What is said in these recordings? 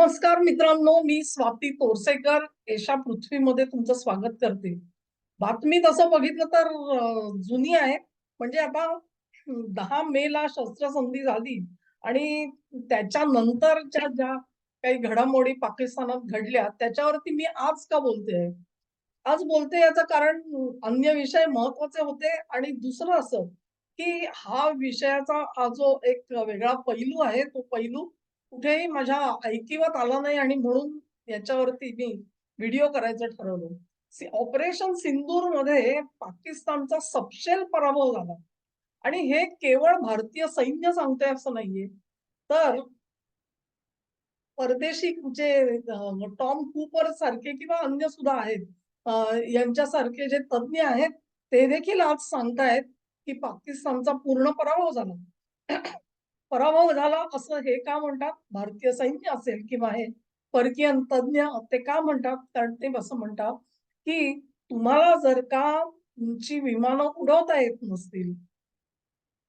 नमस्कार मित्रांनो मी स्वाती तोरसेकर. एशा पृथ्वीमध्ये तुमचं स्वागत करते. बातमी तसं बघितलं तर जुनी आहे. म्हणजे आता दहा मे ला शस्त्रसंधी झाली आणि त्याच्यानंतरच्या ज्या काही घडामोडी पाकिस्तानात घडल्या त्याच्यावरती मी आज का बोलते आज बोलते याचं कारण अन्य विषय महत्त्वाचे होते आणि दुसरं असं की हा विषयाचा हा जो एक वेगळा पैलू आहे तो पैलू कुठेही माझ्या ऐकिवात आला नाही आणि म्हणून याच्यावरती मी व्हिडिओ करायचं ठरवलं. ऑपरेशन सिंदूरमध्ये पाकिस्तानचा सपशेल पराभव झाला. आणि हे केवळ भारतीय सैन्य सांगतंय असं नाहीये. तर परदेशी जे टॉम कूपर सारखे किंवा अन्य सुद्धा आहेत यांच्यासारखे जे तज्ज्ञ आहेत ते देखील आज सांगतायत की पाकिस्तानचा पूर्ण पराभव झाला. पराभव झाला असं हे का म्हणतात? भारतीय सैन्य असेल किंवा हे परकीय तज्ज्ञ ते का म्हणतात? कारण ते असं म्हणतात की तुम्हाला जर का तुमची विमानं उडवता येत नसतील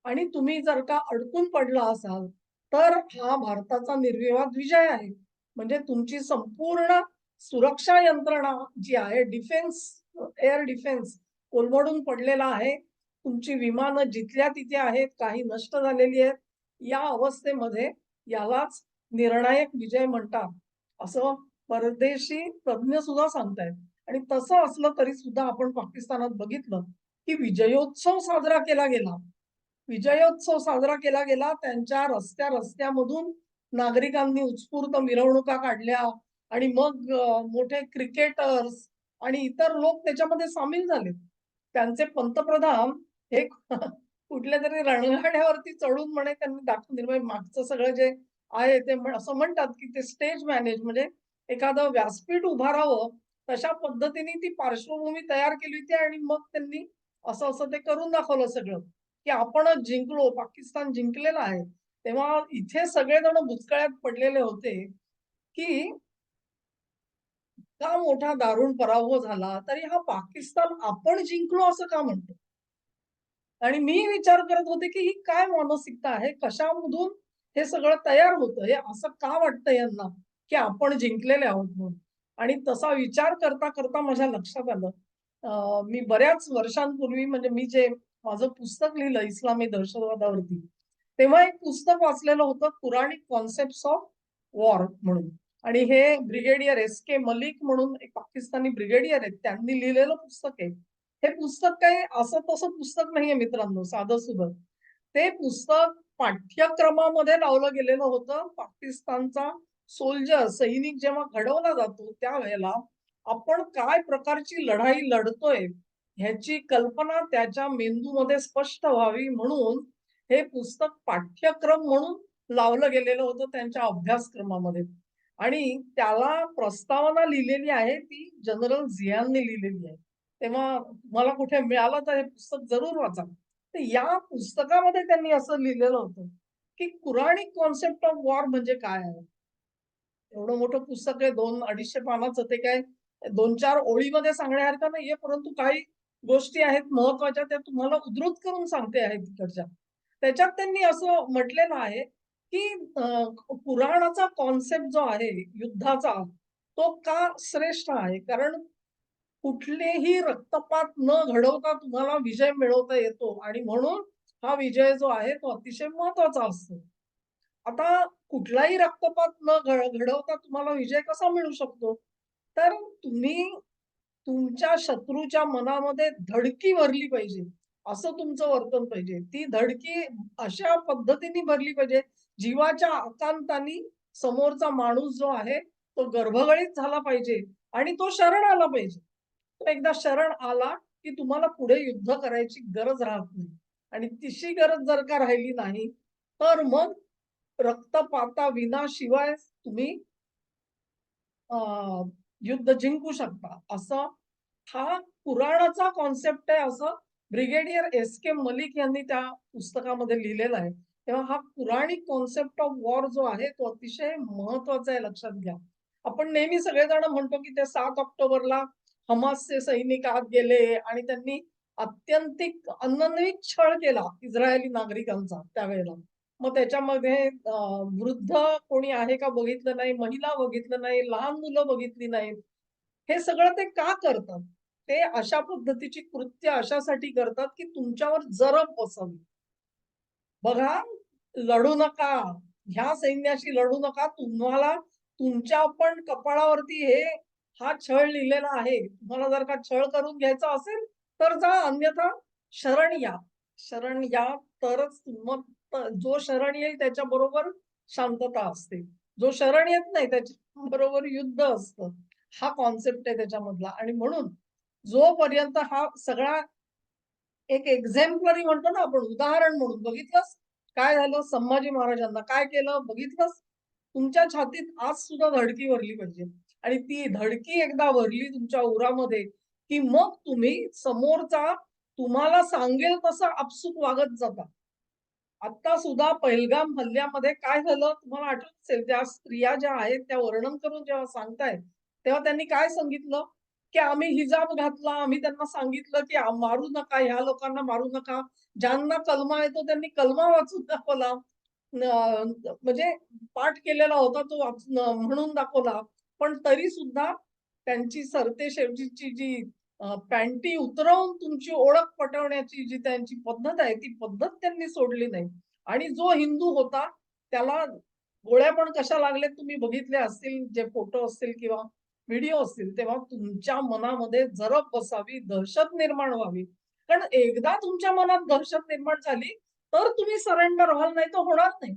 आणि तुम्ही जर का अडकून पडला असाल तर हा भारताचा निर्विवाद विजय आहे. म्हणजे तुमची संपूर्ण सुरक्षा यंत्रणा जी आहे डिफेन्स एअर डिफेन्स कोलमडून पडलेला आहे. तुमची विमानं जिथल्या तिथे आहेत काही नष्ट झालेली आहेत. या अवस्थेमध्ये यालाच निर्णायक विजय म्हणतात. असं परदेशी तज्ज्ञ सुद्धा सांगतायत. आणि तसं असलं तरी सुद्धा आपण पाकिस्तानात बघितलं की विजयोत्सव साजरा केला गेला. विजयोत्सव साजरा केला गेला त्यांच्या रस्त्या रस्त्यामधून नागरिकांनी उत्स्फूर्त मिरवणुका काढल्या आणि मग मोठे क्रिकेटर्स आणि इतर लोक त्याच्यामध्ये सामील झाले. त्यांचे पंतप्रधान हे कुठल्या तरी रणगाड्यावरती चढून म्हणे त्यांनी दाखवून दिलं. म्हणजे मागचं सगळं जे आहे ते असं म्हणतात की ते स्टेज मॅनेज म्हणजे एखादं व्यासपीठ उभारावं तशा पद्धतीने ती पार्श्वभूमी तयार केली होती आणि मग त्यांनी असं असं ते करून दाखवलं सगळं. की आपणच जिंकलो पाकिस्तान जिंकलेला आहे. तेव्हा इथे सगळेजण भुतकळ्यात पडलेले होते की का मोठा दारुण पराभव झाला तरी हा पाकिस्तान आपण जिंकलो असं का म्हणतो? आणि मी विचार करत होते की ही काय मानसिकता आहे? कशामधून हे सगळं तयार होतं? हे असं का वाटतं यांना की आपण जिंकलेले आहोत म्हणून? आणि तसा विचार करता करता माझ्या लक्षात आलं. मी बऱ्याच वर्षांपूर्वी म्हणजे मी जे माझं पुस्तक लिहिलं इस्लामी दहशतवादावरती तेव्हा एक पुस्तक वाचलेलं होतं पुराणिक कॉन्सेप्ट ऑफ वॉर म्हणून. आणि हे ब्रिगेडियर एस के मलिक म्हणून एक पाकिस्तानी ब्रिगेडियर आहेत त्यांनी लिहिलेलं पुस्तक आहे. हे पुस्तक काही असं तसं पुस्तक नाहीये मित्रांनो साधं सुधं. ते पुस्तक पाठ्यक्रमामध्ये लावलं गेलेलं होतं. पाकिस्तानचा सोल्जर सैनिक जेव्हा घडवला जातो त्यावेळेला आपण काय प्रकारची लढाई लढतोय ह्याची कल्पना त्याच्या मेंदूमध्ये स्पष्ट व्हावी म्हणून हे पुस्तक पाठ्यक्रम म्हणून लावलं गेलेलं होतं त्यांच्या अभ्यासक्रमामध्ये. आणि त्याला प्रस्तावना लिहिलेली आहे ती जनरल झियानने लिहिलेली आहे. तेव्हा मला कुठे मिळालं तर हे पुस्तक जरूर वाचा. तर या पुस्तकामध्ये त्यांनी असं लिहिलेलं होतं की कुराणिक कॉन्सेप्ट ऑफ वॉर म्हणजे काय आहे? एवढं मोठं पुस्तक आहे दोन अडीचशे पानाचं ते काय दोन चार ओळीमध्ये सांगण्यासारखं नाहीये परंतु काही गोष्टी आहेत महत्त्वाच्या त्या तुम्हाला उद्धृत करून सांगते आहे तिकडच्या. त्याच्यात त्यांनी असं म्हटलेलं आहे की पुराणाचा कॉन्सेप्ट जो आहे युद्धाचा तो का श्रेष्ठ आहे? कारण कुठलेही रक्तपात न घडवता तुम्हाला विजय मिळवता येतो. आणि म्हणून हा विजय जो आहे तो अतिशय महत्त्वाचा असतो. आता कुठलाही रक्तपात न घडवता तुम्हाला विजय कसा मिळू शकतो? तर तुम्ही तुमच्या शत्रूच्या मनामध्ये धडकी भरली पाहिजे. असं तुमचं वर्तन पाहिजे. ती धडकी अशा पद्धतीने भरली पाहिजे जीवाच्या आकांतानी समोरचा माणूस जो आहे तो गर्भगळीत झाला पाहिजे आणि तो शरण आला पाहिजे. एकदा शरण आला की तुम्हाला पुढे युद्ध करायची गरज राहत नाही. आणि तिशी गरज जर का राहिली नाही तर मग रक्तपाता विना शिवाय तुम्ही युद्ध जिंकू शकता. असं हा पुराणाचा कॉन्सेप्ट आहे असं ब्रिगेडियर एस के मलिक यांनी त्या पुस्तकामध्ये लिहिलेलं आहे. तेव्हा हा पुराणिक कॉन्सेप्ट ऑफ वॉर जो आहे तो अतिशय महत्त्वाचा आहे लक्षात घ्या. आपण नेहमी सगळेजण म्हणतो की ते सात ऑक्टोबरला हमासचे सैनिक आत गेले आणि त्यांनी अत्यंतिक अनन्विक छळ केला इस्रायली नागरिकांचा त्यावेळेला. मग त्याच्यामध्ये वृद्ध कोणी आहे का बघितलं नाही महिला बघितलं नाही लहान मुलं बघितली नाहीत. हे सगळं ते का करतात? ते अशा पद्धतीची कृत्य अशासाठी करतात की तुमच्यावर जरब बसावी बघा लढू नका. ह्या सैन्याशी लढू नका. तुम्हाला तुमच्या पण कपाळावरती हे हा छळ लिहिलेला आहे. तुम्हाला जर का छळ करून घ्यायचा असेल तर जा अन्यथा शरण या. शरण या तरच मग जो शरण येईल त्याच्या बरोबर शांतता असते. जो शरण येत नाही त्याच्या बरोबर युद्ध असतं. हा कॉन्सेप्ट आहे त्याच्यामधला. आणि म्हणून जोपर्यंत हा सगळा एक एक्झेम्पलरी म्हणतो ना आपण उदाहरण म्हणून. बघितलंस? काय झालं? संभाजी महाराजांना काय केलं? बघितलंस? तुमच्या छातीत आज सुद्धा धडकी भरली पाहिजे. आणि ती धडकी एकदा भरली तुमच्या उरामध्ये की मग तुम्ही समोरचा तुम्हाला सांगेल तसा आपसूक वागत जाता. आता सुद्धा पहिलगाम हल्ल्यामध्ये काय झालं तुम्हाला आठवत असेल त्या स्त्रिया ज्या आहेत त्या वर्णन करून जेव्हा सांगतायत तेव्हा त्यांनी काय सांगितलं? की आम्ही हिजाब घातला आम्ही त्यांना सांगितलं की मारू नका ह्या लोकांना मारू नका. ज्यांना कलमा येतो त्यांनी कलमा वाचून दाखवला. म्हणजे पाठ केलेला होता तो म्हणून दाखवला. पण तरी सुद्धा त्यांची सरतेशेवटीची जी पॅन्टी उतरवून तुमची ओळख पटवण्याची जी त्यांची पद्धत आहे ती पद्धत त्यांनी सोडली नाही. आणि जो हिंदू होता त्याला गोळ्या पण कशा लागल्या तुम्ही बघितले असतील जे फोटो असतील किंवा व्हिडिओ असतील तेव्हा तुमच्या मनामध्ये जरब बसावी दहशत निर्माण व्हावी. कारण एकदा तुमच्या मनात दहशत निर्माण झाली तर तुम्ही सरेंडर व्हाल नाही तर होणार नाही.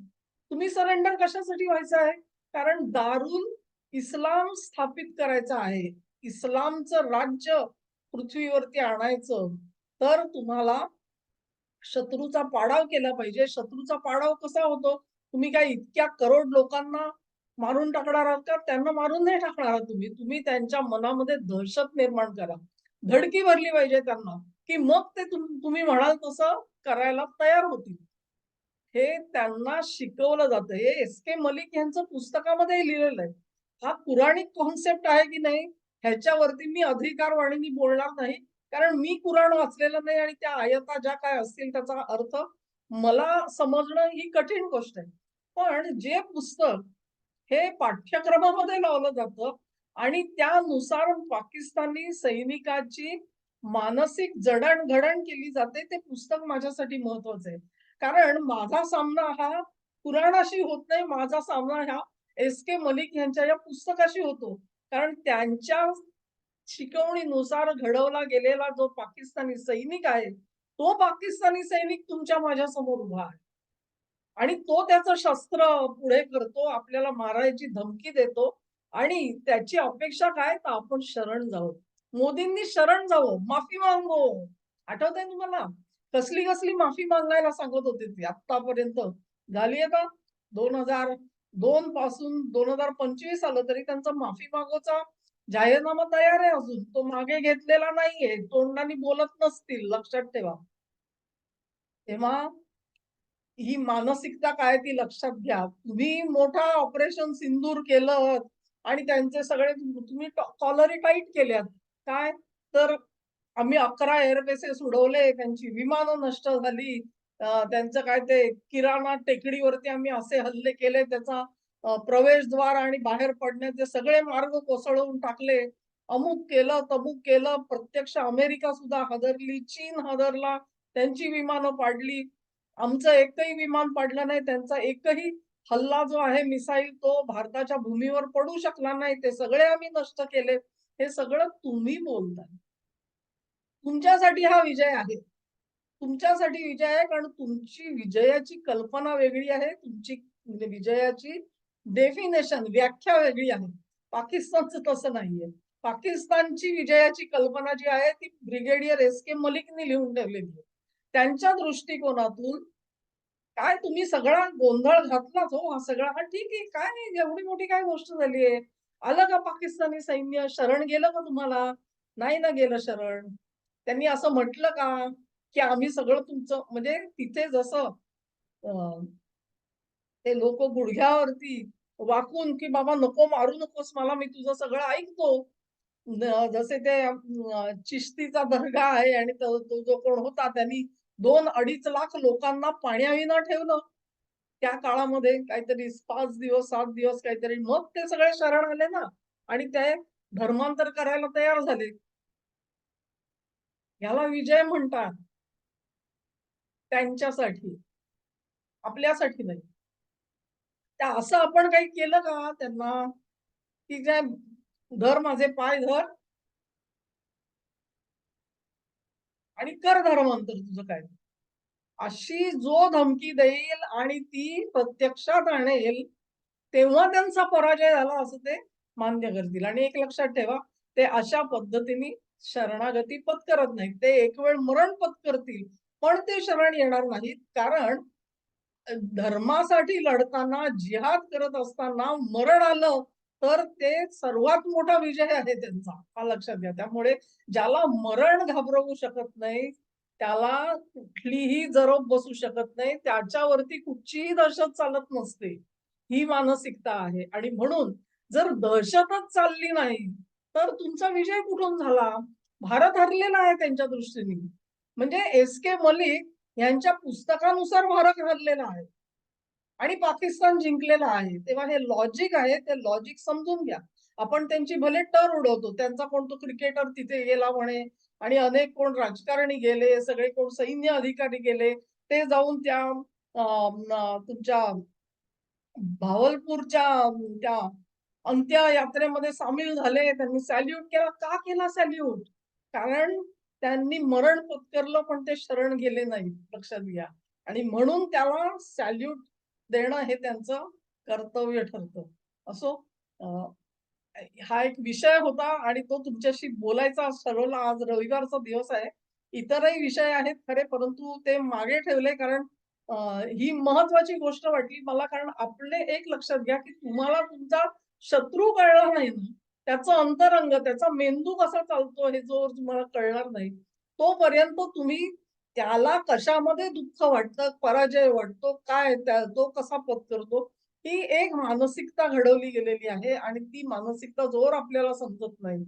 तुम्ही सरेंडर कशासाठी व्हायचं आहे? कारण दारून इस्लाम स्थापित करायचं आहे इस्लामचं राज्य पृथ्वीवरती आणायचं तर तुम्हाला शत्रूचा पाडाव केला पाहिजे. शत्रूचा पाडाव कसा होतो? तुम्ही काय इतक्या करोड लोकांना मारून टाकणार आहात का? त्यांना मारून नाही टाकणार आहात तुम्ही. तुम्ही त्यांच्या मनामध्ये दहशत निर्माण करा. धडकी भरली पाहिजे त्यांना की मग ते तुम्ही म्हणाल तसं करायला तयार होतील. हे त्यांना शिकवलं जातं. हे एस के मलिक यांचं पुस्तकामध्ये लिहिलेलं आहे. हा पुराणिक कॉन्सेप्ट आहे की नाही ह्याच्यावरती मी अधिकारवाणीने बोलणार नाही. कारण मी कुराण वाचलेलं नाही आणि त्या आयता ज्या काय असतील त्याचा अर्थ मला समजणं ही कठीण गोष्ट आहे. पण जे पुस्तक हे पाठ्यक्रमामध्ये लावलं जातं आणि त्यानुसार पाकिस्तानी सैनिकाची मानसिक जडणघडण केली जाते ते पुस्तक माझ्यासाठी महत्वाचं आहे. कारण माझा सामना हा पुराणाशी होत नाही माझा सामना हा एस के मलिक यांच्या या पुस्तकाशी होतो. कारण त्यांच्या शिकवणीनुसार घडवला गेलेला जो पाकिस्तानी सैनिक आहे तो पाकिस्तानी सैनिक तुमच्या माझ्यासमोर उभा आहे. आणि तो त्याचं शस्त्र पुढे करतो आपल्याला मारायची धमकी देतो आणि त्याची अपेक्षा काय? तर आपण शरण जाऊ मोदींनी शरण जावं माफी मागो. आठवत आहे तुम्हाला? कसली कसली माफी मागायला सांगत होते ती आतापर्यंत झाली आहे का? दोन हजार दोन पासून दोन हजार पंचवीस आलं तरी त्यांचा माफी मागोचा जाहीरनामा तयार आहे अजून. तो मागे घेतलेला नाहीये. तोंडाने बोलत नसतील लक्षात ठेवा. तेव्हा ही मानसिकता काय ती लक्षात घ्या. तुम्ही मोठा ऑपरेशन सिंदूर केलं आणि त्यांचे सगळे तुम्ही कॉलरी टाईट केल्यात. काय? तर आम्ही अकरा एअरबेसेस उडवले त्यांची विमानं नष्ट झाली. त्यांचं काय ते किराणा टेकडीवरती आम्ही असे हल्ले केले त्याचा प्रवेशद्वार आणि बाहेर पडण्याचे सगळे मार्ग कोसळवून टाकले. अमुक केलं तमुक केलं. प्रत्यक्ष अमेरिका सुद्धा हादरली. चीन हादरला. त्यांची विमानं पाडली. आमचं एकही विमान पाडलं नाही. त्यांचा एकही हल्ला जो आहे मिसाईल तो भारताच्या भूमीवर पडू शकला नाही. ते सगळे आम्ही नष्ट केले. हे सगळं तुम्ही बोलताय. तुमच्यासाठी हा विजय आहे. तुमच्यासाठी विजय आहे कारण तुमची विजयाची कल्पना वेगळी आहे तुमची म्हणजे विजयाची डेफिनेशन व्याख्या वेगळी आहे. पाकिस्तानचं तसं नाहीये. पाकिस्तानची विजयाची कल्पना जी आहे ती ब्रिगेडियर एस के मलिकने लिहून ठेवलेली आहे. त्यांच्या दृष्टिकोनातून काय तुम्ही सगळा गोंधळ घातलाच हो? हा सगळा हा ठीक आहे काय नाही एवढी मोठी काय गोष्ट झाली आहे? आलं का पाकिस्तानी सैन्य? शरण गेलं का तुम्हाला? नाही ना गेलं शरण. त्यांनी असं म्हटलं का? की आम्ही सगळं तुमचं म्हणजे तिथे जसं अं, ते लोक गुडघ्यावरती वाकून की बाबा नको मारू नकोस मला मी तुझं सगळं ऐकतो. जसे ते चिश्तीचा दर्गा आहे आणि तो तो जो कोण होता त्यांनी दोन अडीच लाख लोकांना पाण्याविना ठेवलं. त्या काळामध्ये काहीतरी पाच दिवस सात दिवस काहीतरी मग ते सगळे शरण आले ना. आणि ते धर्मांतर करायला तयार झाले. याला विजय म्हणतात. त्यांच्यासाठी. आपल्यासाठी नाही. त्या असं आपण काही केलं का त्यांना? की काय धर माझे पाय धर. आणि कर धर्मांतर तुझं काय? अशी जो धमकी देईल आणि ती प्रत्यक्षात आणेल तेव्हा त्यांचा पराजय झाला असं ते मान्य करतील. आणि एक लक्षात ठेवा ते अशा पद्धतीने शरणागती पत्करत नाहीत. ते एक वेळ मरण पत्करतील. पण ते शरण येणार नाहीत. कारण धर्मासाठी लढताना जिहाद करत असताना मरण आलं तर ते सर्वात मोठा विजय आहे त्यांचा हा लक्षात घ्या. त्यामुळे ज्याला मरण घाबरवू शकत नाही त्याला कुठलीही जरोब बसू शकत नाही त्याच्यावरती कुठचीही दहशत चालत नसते ही मानसिकता आहे. आणि म्हणून जर दहशतच चालली नाही तर तुमचा विजय कुठून झाला? भारत हरलेला आहे त्यांच्या दृष्टीने. म्हणजे एस के मलिक यांच्या पुस्तकानुसार भारत हरलेला आहे. आणि पाकिस्तान जिंकलेला आहे. तेव्हा हे लॉजिक आहे ते लॉजिक समजून घ्या. आपण त्यांची भले टर उडवतो त्यांचा कोण तो क्रिकेटर तिथे गेला म्हणे आणि अनेक कोण राजकारणी गेले सगळे कोण सैन्य अधिकारी गेले ते जाऊन त्या तुमच्या भावलपूरच्या त्या अंत्य यात्रेमध्ये सामील झाले त्यांनी सॅल्यूट केला. का केला सॅल्यूट कारण त्यांनी मरण पत्करलं पण ते शरण गेले नाही लक्षात घ्या. आणि म्हणून त्याला सॅल्यूट देणं हे त्यांचं कर्तव्य ठरतं. असो हा एक विषय होता आणि तो तुमच्याशी बोलायचा ठरवला. आज रविवारचा दिवस आहे. इतरही विषय आहेत खरे परंतु ते मागे ठेवले कारण ही महत्वाची गोष्ट वाटली. मला कारण आपले एक लक्षात घ्या की तुम्हाला तुमचा शत्रू कळला नाही ना. त्याचं अंतरंग त्याचा मेंदू कसा चालतो हे जो तुम्हाला कळणार नाही तोपर्यंत तुम्ही त्याला कशामध्ये दुःख वाटतं पराजय वाटतो काय त्या तो कसा पत्करतो ही एक मानसिकता घडवली गेलेली आहे आणि ती मानसिकता जोर आपल्याला समजत नाही.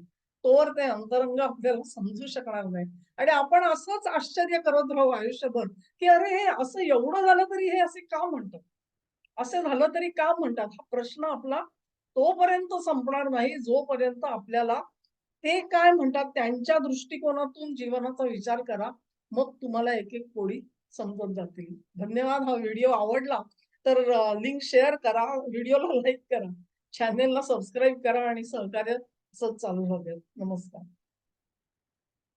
तोवर ते अंतरंग आपल्याला समजू शकणार नाही. आणि आपण असंच आश्चर्य करत राहू आयुष्यभर की अरे हे असं एवढं झालं तरी हे असे का म्हणतात? असं झालं तरी का म्हणतात? हा प्रश्न आपला तोपर्यंत संपणार नाही जोपर्यंत आपल्याला ते काय म्हणतात त्यांच्या दृष्टिकोनातून जीवनाचा विचार करा मग तुम्हाला एक एक पोळी समजत जातील. धन्यवाद हा व्हिडिओ आवडला तर लिंक शेअर करा व्हिडिओला लाईक करा चॅनेलला सबस्क्राईब करा आणि सहकार्य असंच चालू राहूया नमस्कार.